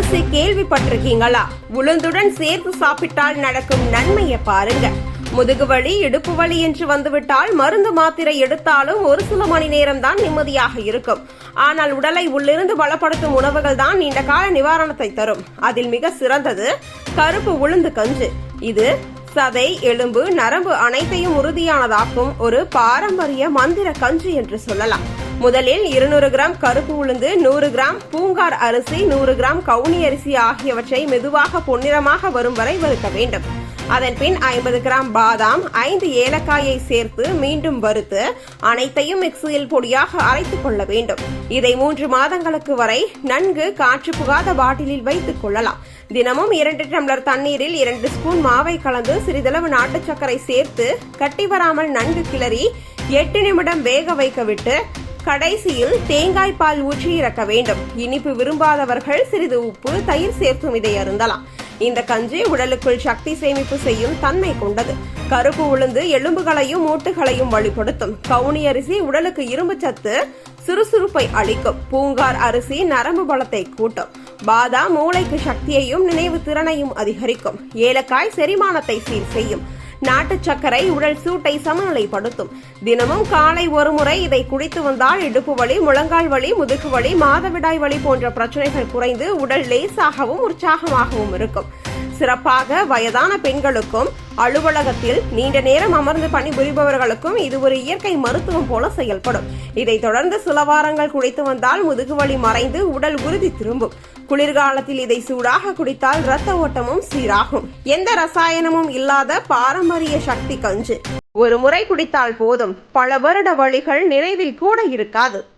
அரிசி கேள்விப்பட்டிருக்கீங்களா? உளுந்துடன் சேர்த்து சாப்பிட்டால் நடக்கும் நன்மையை பாருங்க. முதுகு வலி இடுப்பு வலி என்று வந்துவிட்டால் மருந்து மாத்திரை எடுத்தாலும் ஒரு சில மணி நேரம் தான் நிம்மதியாக இருக்கும். ஆனால் உடலை உள்ளிருந்து பலப்படுத்தும் உணவுகள் தான் நீண்ட கால நிவாரணத்தை தரும். அதில் மிக சிறந்தது கருப்பு உளுந்து கஞ்சு. இது சதை எலும்பு நரம்பு அனைத்தையும் உறுதியானதாக்கும் ஒரு பாரம்பரிய மந்திர கஞ்சி என்று சொல்லலாம். முதலில் இருநூறு கிராம் கருப்பு உளுந்து நூறு கிராம் பூங்கார் அரிசி நூறு கிராம் கவுனி அரிசி ஆகியவற்றை மெதுவாக பொன்னிறமாக வரும் வரை வறுக்க வேண்டும். அதன் பின் ஐம்பது கிராம் பாதாம் ஐந்து ஏலக்காயை சேர்த்து மீண்டும் வறுத்து அனைத்தையும் மிக்சியில் பொடியாக அரைத்துக் கொள்ள வேண்டும். இதை மூன்று மாதங்களுக்கு வரை நன்கு காற்று புகாத பாட்டிலில் வைத்துக் கொள்ளலாம். தினமும் இரண்டு டம்ளர் தண்ணீரில் இரண்டு ஸ்பூன் மாவை கலந்து சிறிதளவு நாட்டு சர்க்கரை சேர்த்து கட்டி வராமல் நன்கு கிளறி எட்டு நிமிடம் வேக வைக்க விட்டு கடைசியில் தேங்காய் பால் ஊற்றி இறக்க வேண்டும். இனிப்பு விரும்பாதவர்கள் சிறிது உப்பு தயிர் சேர்த்தும் இதை அருந்தலாம். இந்த கஞ்சி உடலுக்குள் சக்தி சேமிப்பு செய்யும் தன்மை கொண்டது. கருப்பு உளுந்து எலும்புகளையும் மூட்டுகளையும் வலுப்படுத்தும் கவுனி அரிசி உடலுக்கு இரும்பு சத்து சுறுசுறுப்பை அளிக்கும். பூங்கார் அரிசி நரம்பு பலத்தை கூட்டும். பாதாம் மூளைக்கு சக்தியையும் நினைவு திறனையும் அதிகரிக்கும். ஏலக்காய் செரிமானத்தை சீர் செய்யும். நாட்டு சர்க்கரை உடல் சூட்டை சமநிலைப்படுத்தும். தினமும் காலை ஒரு முறை இதை குடித்து வந்தால் இடுப்பு வலி முழங்கால் வலி முதுகு வலி மாதவிடாய் வலி போன்ற பிரச்சனைகள் குறைந்து உடல் லேசாகவும் உற்சாகமாகவும் இருக்கும். சிறப்பாக வயதான பெண்களுக்கும் அலுவலகத்தில் நீண்ட நேரம் அமர்ந்து பணிபுரிபவர்களுக்கும் இது ஒரு இயற்கை மருத்துவம் போல செயல்படும். இதை தொடர்ந்து சில வாரங்கள் குடித்து வந்தால் முதுகு வலி மறைந்து உடல் உறுதி திரும்பும். குளிர்காலத்தில் இதை சூடாக குடித்தால் இரத்த ஓட்டமும் சீராகும். எந்த ரசாயனமும் இல்லாத பாரம்பரிய சக்தி கஞ்சு. ஒரு முறை குடித்தால் போதும். பல வருட வழிகள் நினைவில் கூட இருக்காது.